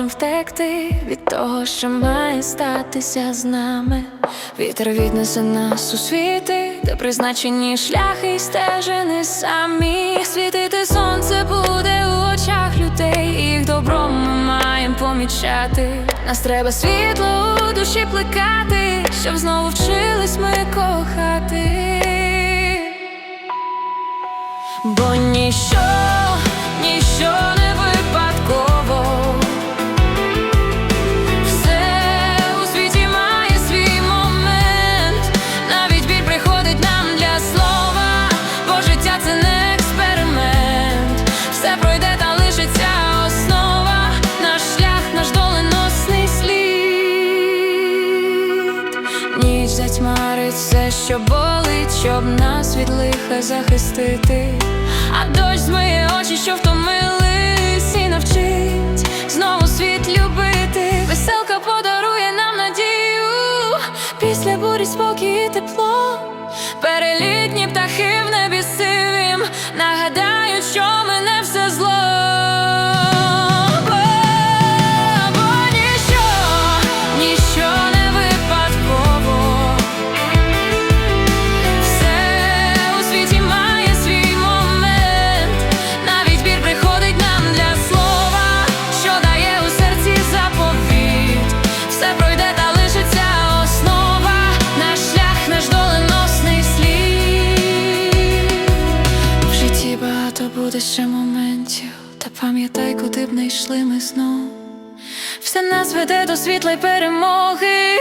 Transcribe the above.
втекти від того, що має статися з нами. Вітер віднесе нас у світи, де призначені шляхи й стежини самі. Світити сонце буде у очах людей, їх добром ми маємо помічати. Нас треба світло у душі плекати, щоб знову вчились ми що болить, щоб нас від лиха захистити. А дощ змиє очі, що втомились, і навчить знову світ любити. Веселка подарує нам надію. Після бурі спокій і тепло. Перелітні птахи в небі сивім нагадають, що мене все зло. Бо ніщо, ніщо ще моментів, та пам'ятай, куди б не йшли ми знов. Все нас веде до світла й перемоги,